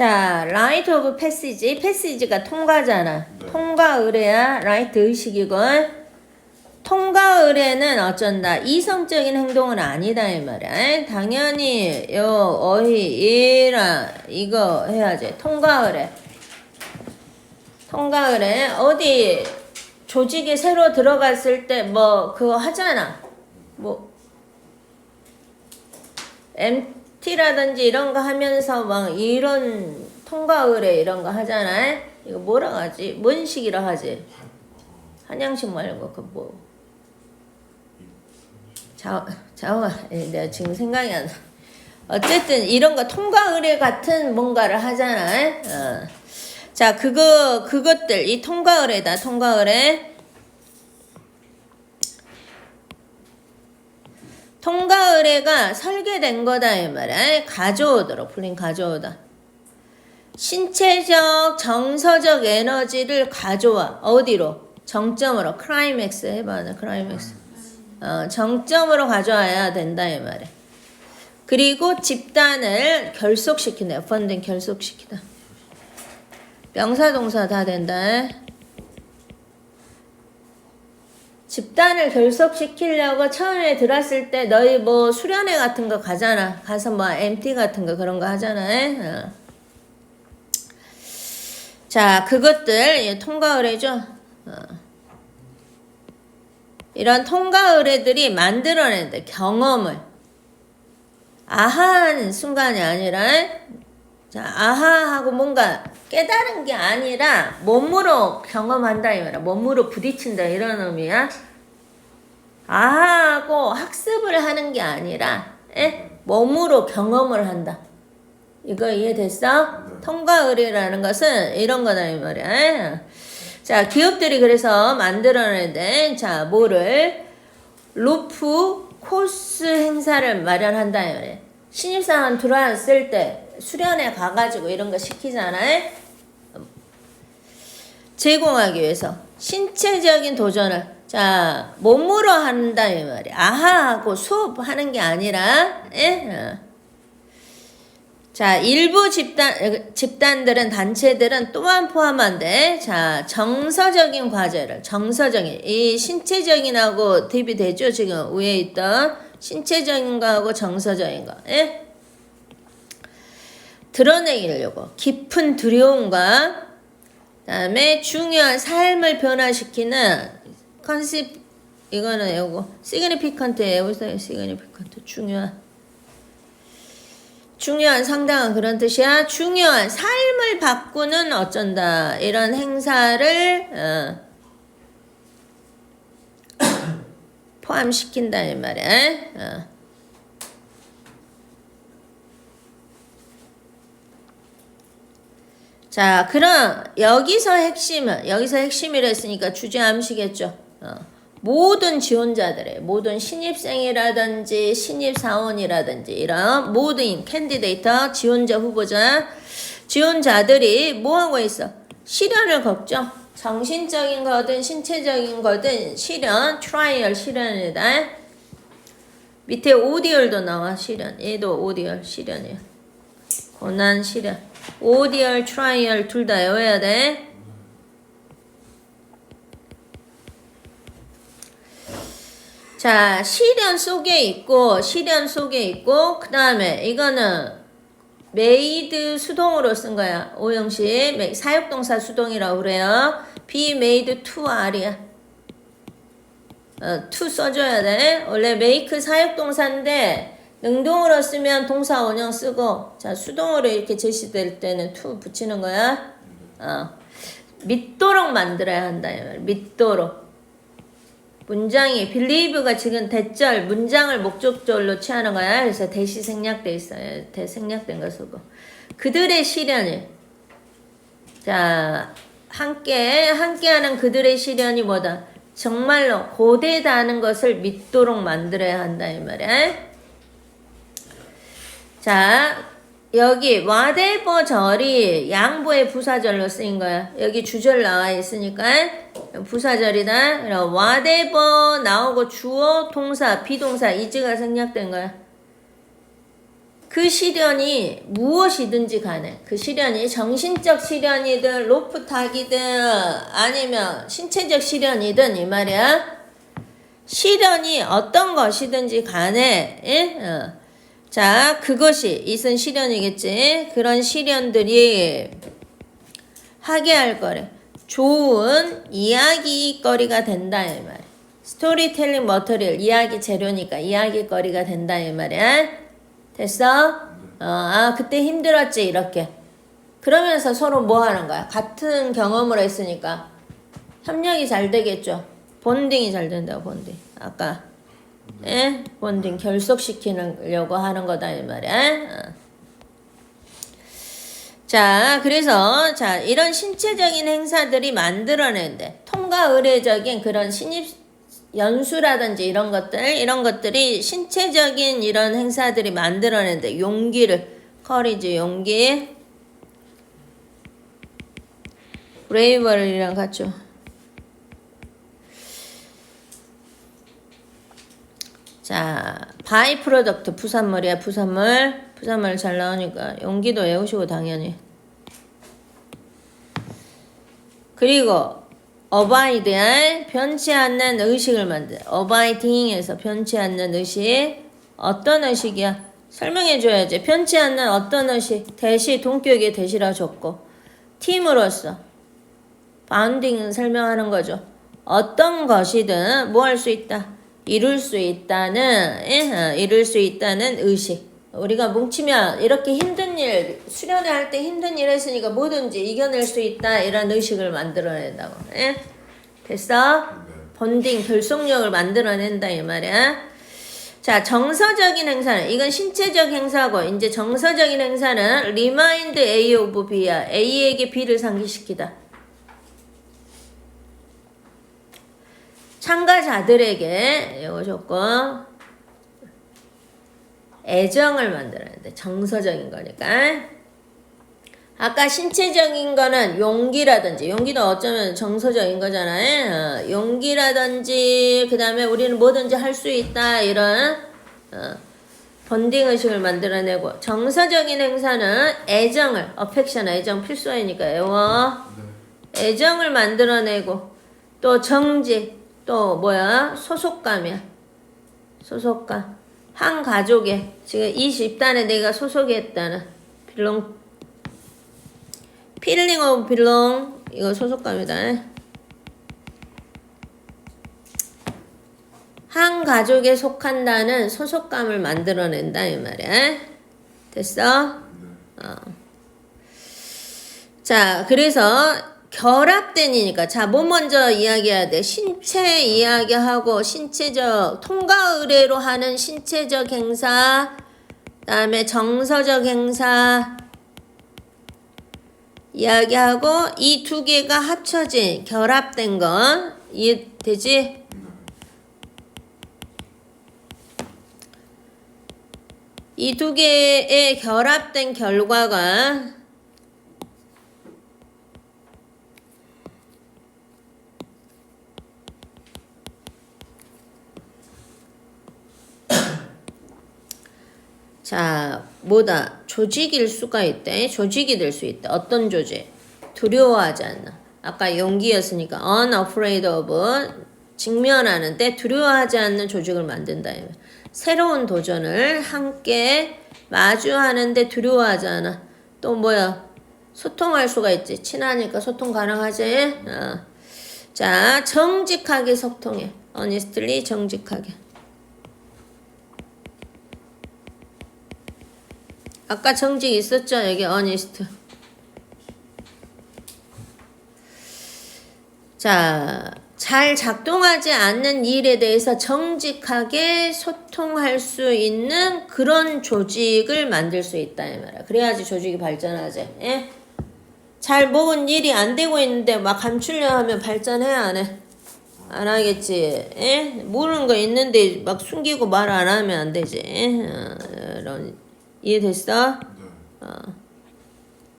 자, right of passage. passage가 통과잖아. 네. 통과 의뢰야 right 의식이고 통과 의뢰는 어쩐다. 이성적인 행동은 아니다 이 말이야. 당연히 요 어휘 이라 이거 해야지. 통과 의뢰. 통과 의뢰 어디 조직에 새로 들어갔을 때 뭐 그거 하잖아. 뭐 MT라든지 이런 거 하면서 막 이런 통과 의뢰 이런 거 하잖아. 이거 뭐라 하지? 뭔 식이라 하지? 한양식 말고 그 뭐. 자, 자와 내가 지금 생각이 안 나. 어쨌든 이런 거 통과 의뢰 같은 뭔가를 하잖아. 어. 자, 그거 그것들 이 통과 의뢰다. 통과 의뢰. 통과 의뢰가 설계된 거다 이 말이야. 가져오도록 풀린 가져오다. 신체적 정서적 에너지를 가져와 어디로 정점으로 크라이맥스 해봐 나 크라이맥스 어, 정점으로 가져와야 된다 이 말이야. 그리고 집단을 결속시킨다. 펀딩 결속시키다. 명사 동사 다 된다. 집단을 결속시키려고 처음에 들었을 때 너희 뭐 수련회 같은 거 가잖아. 가서 뭐 MT 같은 거 그런 거 하잖아. 어. 자, 그것들 예, 통과 의뢰죠. 어. 이런 통과 의뢰들이 만들어낸다. 경험을. 아하한 순간이 아니라 자, 아하 하고 뭔가 깨달은 게 아니라 몸으로 경험한다 이 말이야. 몸으로 부딪힌다 이런 의미야. 아하 하고 학습을 하는 게 아니라 에? 몸으로 경험을 한다. 이거 이해됐어? 통과 의뢰라는 것은 이런 거다 이 말이야. 자, 기업들이 그래서 만들어내는 자, 뭐를 루프 코스 행사를 마련한다 이 말이야. 신입사원 들어왔을 때 수련회 가가지고 이런 거 시키잖아. 제공하기 위해서 신체적인 도전을 자 몸으로 한다 이 말이야. 아하하고 수업하는 게 아니라 예? 어. 자 일부 집단 집단들은 단체들은 또한 포함한데 자 정서적인 과제를 정서적인 이 신체적인하고 대비 되죠 지금 위에 있던 신체적인 거하고 정서적인 거 예? 드러내려고 깊은 두려움과 그다음에 중요한 삶을 변화시키는 컨셉 이거는 요거 시그니피컨트예요. 여기서 시그니피컨트 중요한 중요한 상당한 그런 뜻이야. 중요한 삶을 바꾸는 어쩐다 이런 행사를 어, 포함시킨다 이 말이야. 어. 자, 그럼 여기서 핵심은 여기서 핵심이라 했으니까 주제 암시겠죠. 어. 모든 지원자들의 모든 신입생이라든지 신입사원이라든지 이런 모든 캔디데이터 지원자 후보자 지원자들이 뭐 하고 있어? 시련을 겪죠. 정신적인 거든 신체적인 거든 시련, 트라이얼 시련이다. 밑에 오디얼도 나와 시련. 얘도 오디얼 시련이야. 고난 시련. 오디얼, 트라이얼 둘 다 외워야 돼. 자, 시련 속에 있고, 시련 속에 있고, 그 다음에 이거는 메이드 수동으로 쓴 거야. 오형식. 사역동사 수동이라고 그래요. Be made to R이야. 어, to 써줘야 돼. 원래 make 사역동사인데, 능동으로 쓰면 동사 원형 쓰고, 자, 수동으로 이렇게 제시될 때는 to 붙이는 거야. 어. 믿도록 만들어야 한다. 믿도록. 문장이 believe가 지금 대절 문장을 목적절로 취하는 거야. 그래서 대시 생략돼 있어요. 대 생략된 거 쓰고 그들의 시련을 자 함께 함께하는 그들의 시련이 뭐다? 정말로 고대다는 것을 믿도록 만들어야 한다 이 말이야. 자 여기 whatever 절이 양보의 부사절로 쓰인 거야. 여기 주절 나와 있으니까 부사절이다. whatever 나오고 주어, 동사, 비동사 이즈가 생략된 거야. 그 시련이 무엇이든지 간에 그 시련이 정신적 시련이든 로프 타기든 아니면 신체적 시련이든 이 말이야. 시련이 어떤 것이든지 간에 예? 어. 자 그것이 이슨 시련이겠지. 그런 시련들이 하게 할 거래. 좋은 이야기거리가 된다 이 말. 스토리텔링 머터리얼 이야기 재료니까 이야기거리가 된다 이 말이야. 됐어? 어, 아 그때 힘들었지 이렇게. 그러면서 서로 뭐 하는 거야? 같은 경험을 했으니까 협력이 잘 되겠죠. 본딩이 잘 된다고 본딩. 아까 예? 본딩 결속시키려고 하는 거다 이 말이야. 어. 자, 그래서 자 이런 신체적인 행사들이 만들어낸데 통과 의례적인 그런 신입 연수라든지 이런 것들 이런 것들이 신체적인 이런 행사들이 만들어낸데 용기를 커리지 용기. 브레이버리랑 같죠. 자, 바이 프로덕트 부산물이야 부산물. 부산물 잘 나오니까 용기도 외우시고 당연히. 그리고 어바이드할 변치 않는 의식을 만들 어바이딩에서 변치 않는 의식. 어떤 의식이야? 설명해 줘야지. 변치 않는 어떤 의식? 대시 동격의 대시라 줬고. 팀으로서 바운딩은 설명하는 거죠. 어떤 것이든 뭐 할 수 있다? 이룰 수 있다는 이룰 수 있다는 의식 우리가 뭉치면 이렇게 힘든 일 수련회 할 때 힘든 일 했으니까 뭐든지 이겨낼 수 있다 이런 의식을 만들어낸다고. 예? 됐어? 본딩 결속력을 만들어낸다 이 말이야. 자 정서적인 행사는 이건 신체적 행사고 이제 정서적인 행사는 리마인드 A 오브 B야. A에게 B를 상기시키다. 참가자들에게 이거 조건 애정을 만들어야 돼. 정서적인 거니까. 아까 신체적인 거는 용기라든지 용기도 어쩌면 정서적인 거잖아요. 어, 용기라든지 그 다음에 우리는 뭐든지 할 수 있다 이런 어, 본딩 의식을 만들어내고 정서적인 행사는 애정을 어펙션 애정 필수이니까 애워 애정을 만들어내고 또 정직 또 뭐야 소속감이야 소속감 한 가족에 지금 이 집단에 내가 소속했다는 빌롱 필링 오브 빌롱 이거 소속감이다 한 가족에 속한다는 소속감을 만들어낸다 이 말이야 됐어? 어. 자 그래서 결합된이니까 자 뭐 먼저 이야기해야 돼 신체 이야기하고 신체적 통과 의례로 하는 신체적 행사 그다음에 정서적 행사 이야기하고 이 두 개가 합쳐진 결합된 건 이해되지? 이 두 개의 결합된 결과가 자, 뭐다? 조직일 수가 있대. 조직이 될 수 있다. 어떤 조직? 두려워하지 않나. 아까 용기였으니까 unafraid of 직면하는데 두려워하지 않는 조직을 만든다. 새로운 도전을 함께 마주하는데 두려워하지 않아. 또 뭐야? 소통할 수가 있지. 친하니까 소통 가능하지. 어. 자, 정직하게 소통해. honestly 정직하게. 아까 정직 있었죠? 여기 어니스트. 자, 잘 작동하지 않는 일에 대해서 정직하게 소통할 수 있는 그런 조직을 만들 수 있다 이 말이야. 그래야지 조직이 발전하지. 예? 잘 먹은 일이 안 되고 있는데 막 감추려 하면 발전해야 안 해? 안 하겠지. 예? 모르는 거 있는데 막 숨기고 말 안 하면 안 되지. 어, 이런 이해됐어? 네. 어.